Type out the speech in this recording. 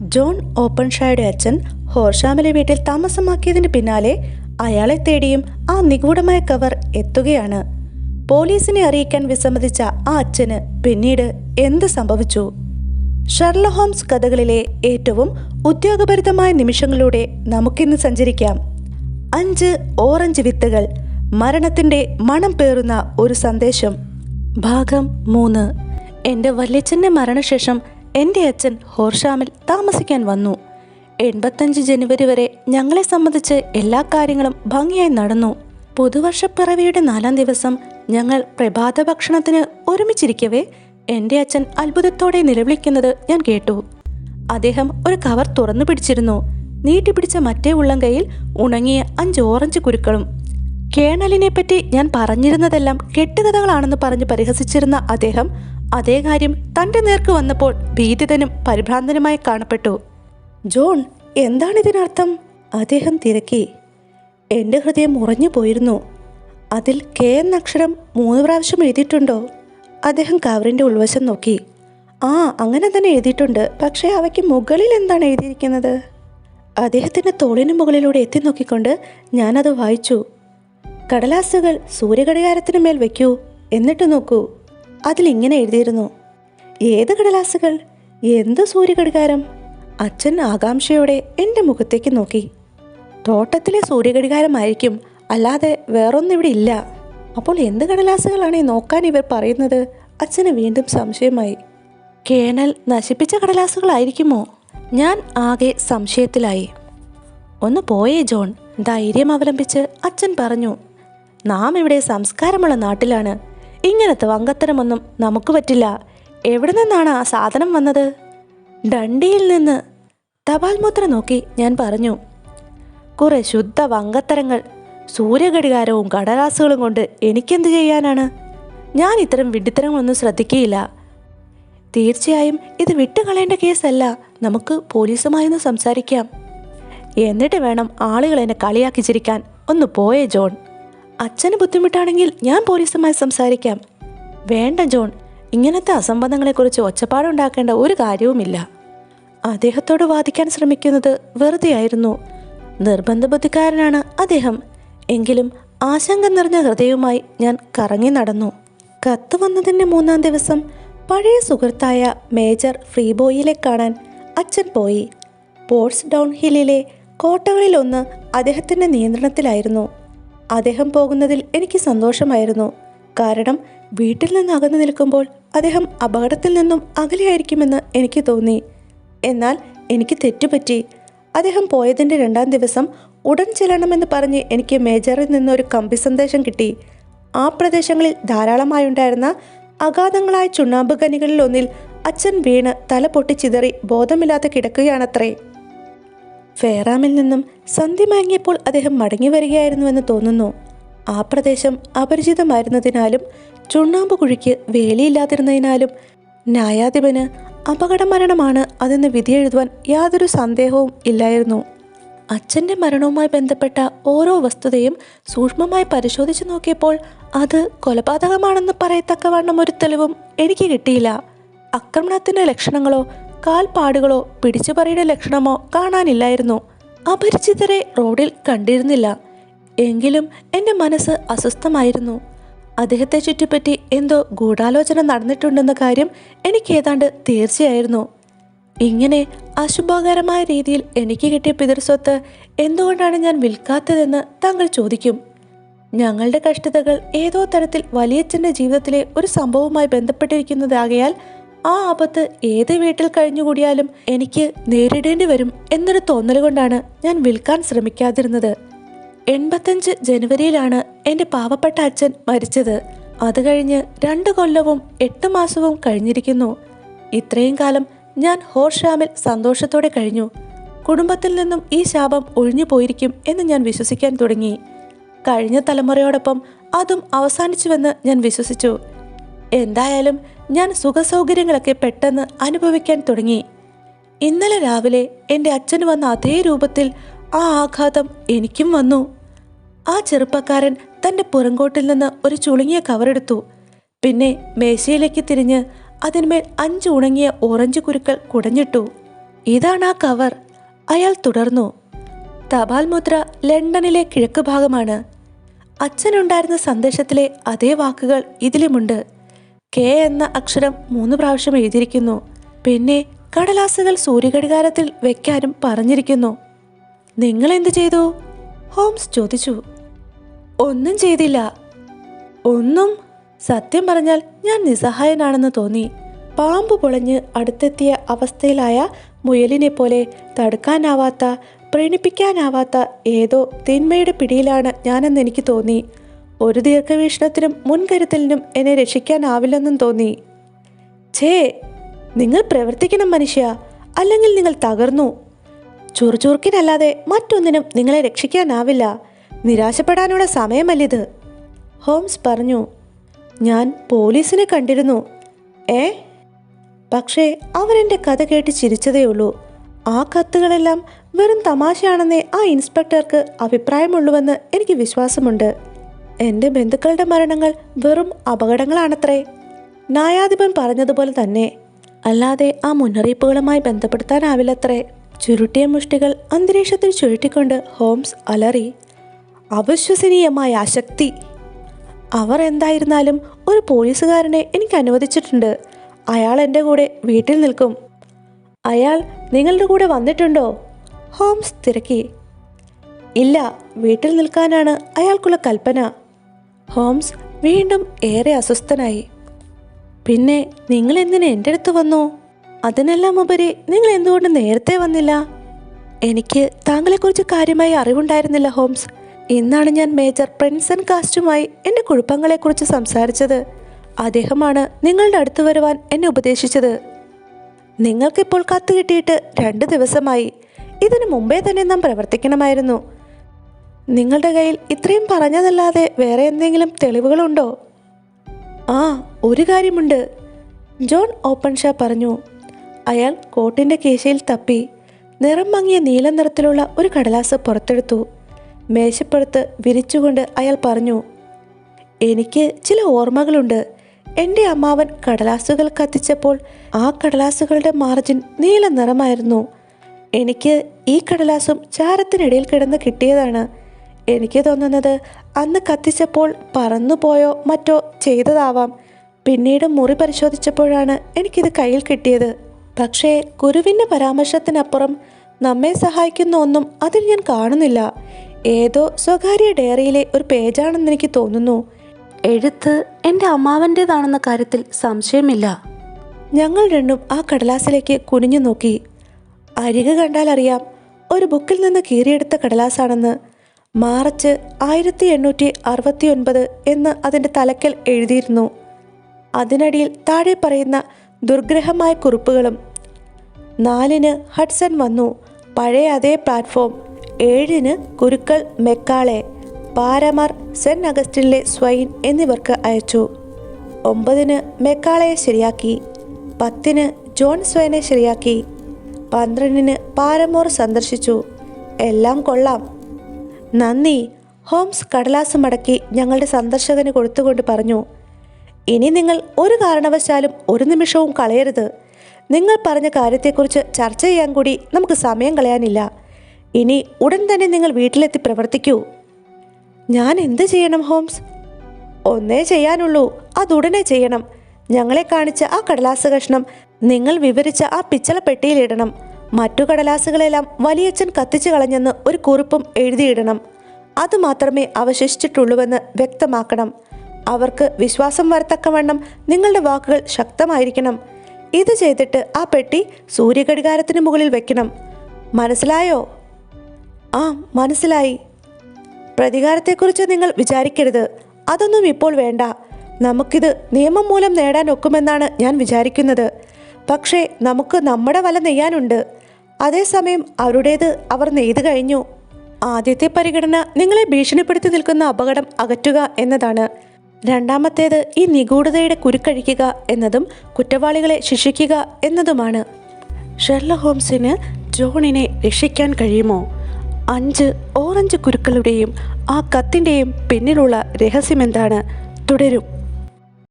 John ഓപ്പൺഷായുടെ അച്ഛൻ ഹോർഷാമിലെ വീട്ടിൽ താമസമാക്കിയതിന് പിന്നാലെ അയാളെ തേടിയും ആ നിഗൂഢമായ കവർ എത്തുകയാണ്. പോലീസിനെ അറിയിക്കാൻ വിസമ്മതിച്ച ആ അച്ഛന് പിന്നീട് എന്ത് സംഭവിച്ചു? ഷെർല ഹോംസ് കഥകളിലെ ഏറ്റവും ഉദ്യോഗഭരിതമായ നിമിഷങ്ങളിലൂടെ നമുക്കിന്ന് സഞ്ചരിക്കാം. അഞ്ച് ഓറഞ്ച് വിത്തുകൾ മരണത്തിന്റെ മണം പേറുന്ന ഒരു സന്ദേശം. ഭാഗം മൂന്ന്. എന്റെ വല്യച്ഛന്റെ മരണശേഷം എന്റെ അച്ഛൻ ഹോർഷാമിൽ താമസിക്കാൻ വന്നു. എൺപത്തഞ്ച് ജനുവരി വരെ ഞങ്ങളെ സംബന്ധിച്ച് എല്ലാ കാര്യങ്ങളും ഭംഗിയായി നടന്നു. പുതുവർഷപ്പിറവിയുടെ നാലാം ദിവസം ഞങ്ങൾ പ്രഭാത ഭക്ഷണത്തിന് ഒരുമിച്ചിരിക്കവേ? എന്റെ അച്ഛൻ അത്ഭുതത്തോടെ നിലവിളിക്കുന്നത് ഞാൻ കേട്ടു. അദ്ദേഹം ഒരു കവർ തുറന്നു പിടിച്ചിരുന്നു. നീട്ടി പിടിച്ച മറ്റേ ഉള്ളം കയ്യിൽ ഉണങ്ങിയ അഞ്ച് ഓറഞ്ച് കുരുക്കളും. കേണലിനെ പറ്റി ഞാൻ പറഞ്ഞിരുന്നതെല്ലാം കെട്ടുകഥകളാണെന്ന് പറഞ്ഞ് പരിഹസിച്ചിരുന്ന അദ്ദേഹം അതേ കാര്യം തന്റെ നേർക്ക് വന്നപ്പോൾ ഭീതിതനും പരിഭ്രാന്തനുമായി കാണപ്പെട്ടു. ജോൺ എന്താണ് ഇതിനർത്ഥം? അദ്ദേഹം തിരക്കി. എന്റെ ഹൃദയം ഉറഞ്ഞു പോയിരുന്നു. അതിൽ കെ എന്ന അക്ഷരം മൂന്ന് പ്രാവശ്യം എഴുതിയിട്ടുണ്ടോ? അദ്ദേഹം കവറിന്റെ ഉൾവശം നോക്കി. ആ അങ്ങനെ തന്നെ എഴുതിയിട്ടുണ്ട്. പക്ഷേ അവയ്ക്ക് മുകളിൽ എന്താണ് എഴുതിയിരിക്കുന്നത്? അദ്ദേഹത്തിന്റെ തോളിന് മുകളിലൂടെ എത്തി നോക്കിക്കൊണ്ട് ഞാനത് വായിച്ചു. കടലാസുകൾ സൂര്യഘടികാരത്തിന് മേൽ വയ്ക്കൂ എന്നിട്ട് നോക്കൂ. അതിലിങ്ങനെ എഴുതിയിരുന്നു? ഏത് കടലാസുകൾ? എന്ത് സൂര്യഘടികാരം? അച്ഛൻ ആകാംക്ഷയോടെ എന്റെ മുഖത്തേക്ക് നോക്കി. തോട്ടത്തിലെ സൂര്യഘടികാരമായിരിക്കും അല്ലാതെ വേറൊന്നും ഇവിടെ ഇല്ല. അപ്പോൾ എന്ത് കടലാസുകളാണ് ഈ നോക്കാൻ ഇവർ പറയുന്നത്? അച്ഛന് വീണ്ടും സംശയമായി. കേണൽ നശിപ്പിച്ച കടലാസുകളായിരിക്കുമോ? ഞാൻ ആകെ സംശയത്തിലായി. ഒന്ന് പോയേ ജോൺ. ധൈര്യം അവലംബിച്ച് അച്ഛൻ പറഞ്ഞു നാം ഇവിടെ സംസ്കാരമുള്ള നാട്ടിലാണ്. ഇങ്ങനത്തെ വങ്കത്തരമൊന്നും നമുക്ക് പറ്റില്ല. എവിടെ നിന്നാണ് ആ സാധനം വന്നത്? ഡണ്ടിയിൽ നിന്ന്. തപാൽ മുദ്ര നോക്കി ഞാൻ പറഞ്ഞു. കുറെ ശുദ്ധ വങ്കത്തരങ്ങൾ സൂര്യഘടികാരവും കടലാസുകളും കൊണ്ട് എനിക്കെന്ത് ചെയ്യാനാണ്? ഞാൻ ഇത്തരം വിഡിത്തരങ്ങളൊന്നും ശ്രദ്ധിക്കുകയില്ല. തീർച്ചയായും ഇത് വിട്ടുകളയേണ്ട കേസല്ല. നമുക്ക് പോലീസുമായൊന്ന് സംസാരിക്കാം. എന്നിട്ട് വേണം ആളുകൾ എന്നെ കളിയാക്കി ചിരിക്കാൻ ഒന്ന് പോയേ ജോൺ. അച്ഛന് ബുദ്ധിമുട്ടാണെങ്കിൽ ഞാൻ പോലീസുമായി സംസാരിക്കാം. വേണ്ട ജോൺ. ഇങ്ങനത്തെ അസംബന്ധങ്ങളെക്കുറിച്ച് ഒച്ചപ്പാടുണ്ടാക്കേണ്ട ഒരു കാര്യവുമില്ല. അദ്ദേഹത്തോട് വാദിക്കാൻ ശ്രമിക്കുന്നത് വെറുതെയായിരുന്നു. നിർബന്ധ ബുദ്ധിക്കാരനാണ് അദ്ദേഹം. എങ്കിലും ആശങ്ക നിറഞ്ഞ ഹൃദയവുമായി ഞാൻ കറങ്ങി നടന്നു. കത്ത് വന്നതിന്റെ മൂന്നാം ദിവസം പഴയ സുഹൃത്തായ മേജർ ഫ്രീബോയിലെ കാണാൻ അച്ഛൻ പോയി. പോർട്സ് ഡൗൺ ഹില്ലിലെ കോട്ടകളിലൊന്ന് അദ്ദേഹത്തിന്റെ നിയന്ത്രണത്തിലായിരുന്നു. അദ്ദേഹം പോകുന്നതിൽ എനിക്ക് സന്തോഷമായിരുന്നു. കാരണം വീട്ടിൽ നിന്ന് അകന്നു നിൽക്കുമ്പോൾ അദ്ദേഹം അപകടത്തിൽ നിന്നും അകലെയായിരിക്കുമെന്ന് എനിക്ക് തോന്നി. എന്നാൽ എനിക്ക് തെറ്റുപറ്റി. അദ്ദേഹം പോയതിന്റെ രണ്ടാം ദിവസം ഉടൻ ചെല്ലണമെന്ന് പറഞ്ഞ് എനിക്ക് മേജറിൽ നിന്ന് ഒരു കമ്പി സന്ദേശം കിട്ടി. ആ പ്രദേശങ്ങളിൽ ധാരാളമായുണ്ടായിരുന്ന അഗാധങ്ങളായ ചുണ്ണാമ്പ് ഖനികളിൽ ഒന്നിൽ അച്ഛൻ വീണ് തല പൊട്ടിച്ചിതറി ബോധമില്ലാതെ കിടക്കുകയാണത്രേ. ഫേറാമിൽ നിന്നും സന്ധി മയങ്ങിയപ്പോൾ അദ്ദേഹം മടങ്ങി വരികയായിരുന്നുവെന്ന് തോന്നുന്നു. ആ പ്രദേശം അപരിചിതമായിരുന്നതിനാലും ചുണ്ണാമ്പ് കുഴിക്ക് വേലിയില്ലാതിരുന്നതിനാലും ന്യായാധിപന് അപകട മരണമാണ് അതെന്ന് വിധിയെഴുതുവാൻ യാതൊരു സന്ദേഹവും ഇല്ലായിരുന്നു. അച്ഛന്റെ മരണവുമായി ബന്ധപ്പെട്ട ഓരോ വസ്തുതയും സൂക്ഷ്മമായി പരിശോധിച്ചു നോക്കിയപ്പോൾ അത് കൊലപാതകമാണെന്ന് പറയത്തക്കവണ്ണം ഒരു തെളിവും എനിക്ക് കിട്ടിയില്ല. ആക്രമണത്തിന്റെ ലക്ഷണങ്ങളോ കാൽപ്പാടുകളോ പിടിച്ചുപറിയുടെ ലക്ഷണമോ കാണാനില്ലായിരുന്നു. അപരിചിതരെ റോഡിൽ കണ്ടിരുന്നില്ല. എങ്കിലും എന്റെ മനസ്സ് അസ്വസ്ഥമായിരുന്നു. അദ്ദേഹത്തെ ചുറ്റിപ്പറ്റി എന്തോ ഗൂഢാലോചന നടന്നിട്ടുണ്ടെന്ന കാര്യം എനിക്ക് ഏതാണ്ട് തീർച്ചയായിരുന്നു. ഇങ്ങനെ അശുഭകരമായ രീതിയിൽ എനിക്ക് കിട്ടിയ പിതൃസ്വത്ത് എന്തുകൊണ്ടാണ് ഞാൻ വിൽക്കാത്തതെന്ന് താങ്കൾ ചോദിക്കും. ഞങ്ങളുടെ കഷ്ടതകൾ ഏതോ തരത്തിൽ വലിയച്ഛന്റെ ജീവിതത്തിലെ ഒരു സംഭവവുമായി ബന്ധപ്പെട്ടിരിക്കുന്നതാകയാൽ ആ ആപത്ത് ഏത് വീട്ടിൽ കഴിഞ്ഞുകൂടിയാലും എനിക്ക് നേരിടേണ്ടി വരും എന്നൊരു തോന്നൽ കൊണ്ടാണ് ഞാൻ വിൽക്കാൻ ശ്രമിക്കാതിരുന്നത്. എൺപത്തഞ്ച് ജനുവരിയിലാണ് എന്റെ പാവപ്പെട്ട അച്ഛൻ മരിച്ചത്. അത് കഴിഞ്ഞ് രണ്ട് കൊല്ലവും എട്ട് മാസവും കഴിഞ്ഞിരിക്കുന്നു. ഇത്രയും കാലം ഞാൻ ഹോർഷാമിൽ സന്തോഷത്തോടെ കഴിഞ്ഞു. കുടുംബത്തിൽ നിന്നും ഈ ശാപം ഒഴിഞ്ഞു പോയിരിക്കും എന്ന് ഞാൻ വിശ്വസിക്കാൻ തുടങ്ങി. കഴിഞ്ഞ തലമുറയോടൊപ്പം അതും അവസാനിച്ചുവെന്ന് ഞാൻ വിശ്വസിച്ചു. എന്തായാലും ഞാൻ സുഖസൗകര്യങ്ങളൊക്കെ പെട്ടെന്ന് അനുഭവിക്കാൻ തുടങ്ങി. ഇന്നലെ രാവിലെ എന്റെ അച്ഛൻ വന്ന അതേ രൂപത്തിൽ ആ ആഘാതം എനിക്കും വന്നു. ആ ചെറുപ്പക്കാരൻ തന്റെ പുറങ്കോട്ടിൽ നിന്ന് ഒരു ചുളുങ്ങിയ കവറെടുത്തു. പിന്നെ മേശയിലേക്ക് തിരിഞ്ഞ് അതിന്മേൽ അഞ്ച് ഉണങ്ങിയ ഓറഞ്ച് കുരുക്കൾ കുടഞ്ഞിട്ടു. ഇതാണ് ആ കവർ. അയാൾ തുടർന്നു. തപാൽ മുദ്ര ലണ്ടനിലെ കിഴക്ക് ഭാഗമാണ്. അച്ഛനുണ്ടായിരുന്ന സന്ദേശത്തിലെ അതേ വാക്കുകൾ ഇതിലുമുണ്ട്. കെ എന്ന അക്ഷരം മൂന്ന് പ്രാവശ്യം എഴുതിയിരിക്കുന്നു. പിന്നെ കടലാസുകൾ സൂര്യഘടികാരത്തിൽ വെക്കാനും പറഞ്ഞിരിക്കുന്നു. നിങ്ങൾ എന്ത് ചെയ്തു? ഹോംസ് ചോദിച്ചു. ഒന്നും ചെയ്തില്ല. ഒന്നും സത്യം പറഞ്ഞാൽ ഞാൻ നിസ്സഹായനാണെന്ന് തോന്നി. പാമ്പ് പൊളഞ്ഞ് അടുത്തെത്തിയ അവസ്ഥയിലായ മുയലിനെ പോലെ തടുക്കാനാവാത്ത പ്രീണിപ്പിക്കാനാവാത്ത ഏതോ തിന്മയുടെ പിടിയിലാണ് ഞാനെന്ന് എനിക്ക് തോന്നി. ഒരു ദീർഘവീക്ഷണത്തിനും മുൻകരുതലിനും എന്നെ രക്ഷിക്കാനാവില്ലെന്നും തോന്നി. ഛേ നിങ്ങൾ പ്രവർത്തിക്കണം മനുഷ്യ അല്ലെങ്കിൽ നിങ്ങൾ തകർന്നു. ചുറുചുറുക്കിനല്ലാതെ മറ്റൊന്നിനും നിങ്ങളെ രക്ഷിക്കാനാവില്ല. നിരാശപ്പെടാനുള്ള സമയമല്ലിത്. ഹോംസ് പറഞ്ഞു ഞാൻ പോലീസിനെ കണ്ടിരുന്നു. ഏ? പക്ഷേ അവരെന്റെ കഥ കേട്ട് ചിരിച്ചതേ ഉള്ളൂ. ആ കത്തുകളെല്ലാം വെറും തമാശയാണെന്നേ ആ ഇൻസ്പെക്ടർക്ക് അഭിപ്രായമുള്ളൂവെന്ന് എനിക്ക് വിശ്വാസമുണ്ട്. എന്റെ ബന്ധുക്കളുടെ മരണങ്ങൾ വെറും അപകടങ്ങളാണത്രേ. നായാധിപൻ പറഞ്ഞതുപോലെ തന്നെ അല്ലാതെ ആ മുന്നറിയിപ്പുകളുമായി ബന്ധപ്പെടുത്താനാവില്ലത്രേ. ചുരുട്ടിയ മുഷ്ടികൾ അന്തരീക്ഷത്തിൽ ചുരുട്ടിക്കൊണ്ട് ഹോംസ് അലറി അവിശ്വസനീയമായ ശക്തി അവർ എന്തായിരുന്നാലും ഒരു പോലീസുകാരനെ എനിക്ക് അനുവദിച്ചിട്ടുണ്ട്. അയാൾ എന്റെ കൂടെ വീട്ടിൽ നിൽക്കും. അയാൾ നിങ്ങളുടെ കൂടെ വന്നിട്ടുണ്ടോ? ഹോംസ് തിരക്കി. ഇല്ല വീട്ടിൽ നിൽക്കാനാണ് അയാൾക്കുള്ള കൽപ്പന. ഹോംസ് വീണ്ടും ഏറെ അസ്വസ്ഥനായി. പിന്നെ നിങ്ങൾ എന്തിന് എന്റെ അടുത്ത് വന്നു? അതിനെല്ലാം ഉപരി നിങ്ങൾ എന്തുകൊണ്ട് നേരത്തെ വന്നില്ല? എനിക്ക് താങ്കളെക്കുറിച്ച് കാര്യമായി അറിവുണ്ടായിരുന്നില്ല ഹോംസ്. ഇന്നാണ് ഞാൻ മേജർ പ്രിൻസൺ കാസ്റ്റുമായി എന്റെ കുഴപ്പങ്ങളെക്കുറിച്ച് സംസാരിച്ചത്. അദ്ദേഹമാണ് നിങ്ങളുടെ അടുത്ത് വരുവാൻ എന്നെ ഉപദേശിച്ചത്. നിങ്ങൾക്കിപ്പോൾ കത്ത് കിട്ടിയിട്ട് രണ്ട് ദിവസമായി. ഇതിനു മുമ്പേ തന്നെ നാം പ്രവർത്തിക്കണമായിരുന്നു. നിങ്ങളുടെ കയ്യിൽ ഇത്രയും പറഞ്ഞതല്ലാതെ വേറെ എന്തെങ്കിലും തെളിവുകളുണ്ടോ? ആ ഒരു കാര്യമുണ്ട്. ജോൺ ഓപ്പൺ ഷാ പറഞ്ഞു. അയാൾ കോട്ടിന്റെ കേശയിൽ തപ്പി നിറം മങ്ങിയ നീല നിറത്തിലുള്ള ഒരു കടലാസ് പുറത്തെടുത്തു. മേശപ്പുറത്ത് വിരിച്ചുകൊണ്ട് അയാൾ പറഞ്ഞു എനിക്ക് ചില ഓർമ്മകളുണ്ട്. എന്റെ അമ്മാവൻ കടലാസുകൾ കത്തിച്ചപ്പോൾ ആ കടലാസുകളുടെ മാർജിൻ നീല നിറമായിരുന്നു. എനിക്ക് ഈ കടലാസും ചാരത്തിനിടയിൽ കിടന്ന് കിട്ടിയതാണ്. എനിക്ക് തോന്നുന്നത് അന്ന് കത്തിച്ചപ്പോൾ പറന്നുപോയോ മറ്റോ ചെയ്തതാവാം. പിന്നീട് മുറി പരിശോധിച്ചപ്പോഴാണ് എനിക്കിത് കയ്യിൽ കിട്ടിയത്. പക്ഷേ ഗുരുവിന്റെ പരാമർശത്തിനപ്പുറം നമ്മെ സഹായിക്കുന്ന ഒന്നും അതിൽ ഞാൻ കാണുന്നില്ല. ഏതോ സ്വകാര്യ ഡയറിയിലെ ഒരു പേജാണെന്ന് എനിക്ക് തോന്നുന്നു. എഴുത്ത് എന്റെ അമ്മാവന്റേതാണെന്ന കാര്യത്തിൽ സംശയമില്ല. ഞങ്ങൾ രണ്ടും ആ കടലാസിലേക്ക് കുനിഞ്ഞു നോക്കി. അരികെ കണ്ടാൽ അറിയാം ഒരു ബുക്കിൽ നിന്ന് കീറിയെടുത്ത കടലാസാണെന്ന്. മാർച്ച് ആയിരത്തി എണ്ണൂറ്റി അറുപത്തി ഒൻപത് എന്ന് അതിന്റെ തലക്കൽ എഴുതിയിരുന്നു. അതിനടിയിൽ താഴെ പറയുന്ന ദുർഗ്രഹമായ കുറിപ്പുകളും നാലിന് ഹഡ്സൺ വന്നു. പഴയ അതേ പ്ലാറ്റ്ഫോം. ഏഴിന് ഗുരുക്കൾ മെക്കാളെ പാരമാർ സെൻ അഗസ്റ്റിനിലെ സ്വൈൻ എന്നിവർക്ക് അയച്ചു. ഒമ്പതിന് മെക്കാളയെ ശരിയാക്കി. പത്തിന് ജോൺ സ്വൈനെ ശരിയാക്കി. പന്ത്രണ്ടിന് പാരമോർ സന്ദർശിച്ചു. എല്ലാം കൊള്ളാം. നന്ദി. ഹോംസ് കടലാസ് മടക്കി ഞങ്ങളുടെ സന്ദർശകന് കൊടുത്തുകൊണ്ട് പറഞ്ഞു ഇനി നിങ്ങൾ ഒരു കാരണവശാലും ഒരു നിമിഷവും കളയരുത്. നിങ്ങൾ പറഞ്ഞ കാര്യത്തെക്കുറിച്ച് ചർച്ച ചെയ്യാൻ കൂടി നമുക്ക് സമയം കളയാനില്ല. ഇനി ഉടൻ തന്നെ നിങ്ങൾ വീട്ടിലെത്തി പ്രവർത്തിക്കൂ. ഞാൻ എന്ത് ചെയ്യണം ഹോംസ്? ഒന്നേ ചെയ്യാനുള്ളൂ. അതുടനെ ചെയ്യണം. ഞങ്ങളെ കാണിച്ച ആ കടലാസ കഷ്ണം നിങ്ങൾ വിവരിച്ച ആ പിച്ചള പെട്ടിയിലിടണം മറ്റു കടലാസുകളെല്ലാം വലിയച്ഛൻ കത്തിച്ചു കളഞ്ഞെന്ന് ഒരു കുറിപ്പും എഴുതിയിടണം. അതുമാത്രമേ അവശേഷിച്ചിട്ടുള്ളൂവെന്ന് വ്യക്തമാക്കണം. അവർക്ക് വിശ്വാസം വരത്തക്കവണ്ണം നിങ്ങളുടെ വാക്കുകൾ ശക്തമായിരിക്കണം. ഇത് ചെയ്തിട്ട് ആ പെട്ടി സൂര്യഘടികാരത്തിന് മുകളിൽ വെക്കണം. മനസ്സിലായോ? ആ മനസ്സിലായി. പ്രതികാരത്തെക്കുറിച്ച് നിങ്ങൾ വിചാരിക്കരുത്. അതൊന്നും ഇപ്പോൾ വേണ്ട. നമുക്കിത് നിയമം മൂലം നേടാൻ ഒക്കുമെന്നാണ് ഞാൻ വിചാരിക്കുന്നത്. പക്ഷേ നമുക്ക് നമ്മുടെ വല നെയ്യാനുണ്ട്. അതേസമയം അവരുടേത് അവർ നെയ്തു കഴിഞ്ഞു. ആദ്യത്തെ പരിഗണന നിങ്ങളെ ഭീഷണിപ്പെടുത്തി നിൽക്കുന്ന അപകടം അകറ്റുക എന്നതാണ്. രണ്ടാമത്തേത് ഈ നിഗൂഢതയുടെ കുരുക്കഴിക്കുക എന്നതും കുറ്റവാളികളെ ശിക്ഷിക്കുക എന്നതുമാണ്. ഷെർല ഹോംസിന് ജോണിനെ രക്ഷിക്കാൻ കഴിയുമോ? അഞ്ച് ഓറഞ്ച് കുരുക്കളുടെയും ആ കത്തിന്റെയും പിന്നിലുള്ള രഹസ്യമെന്താണ്? തുടരും.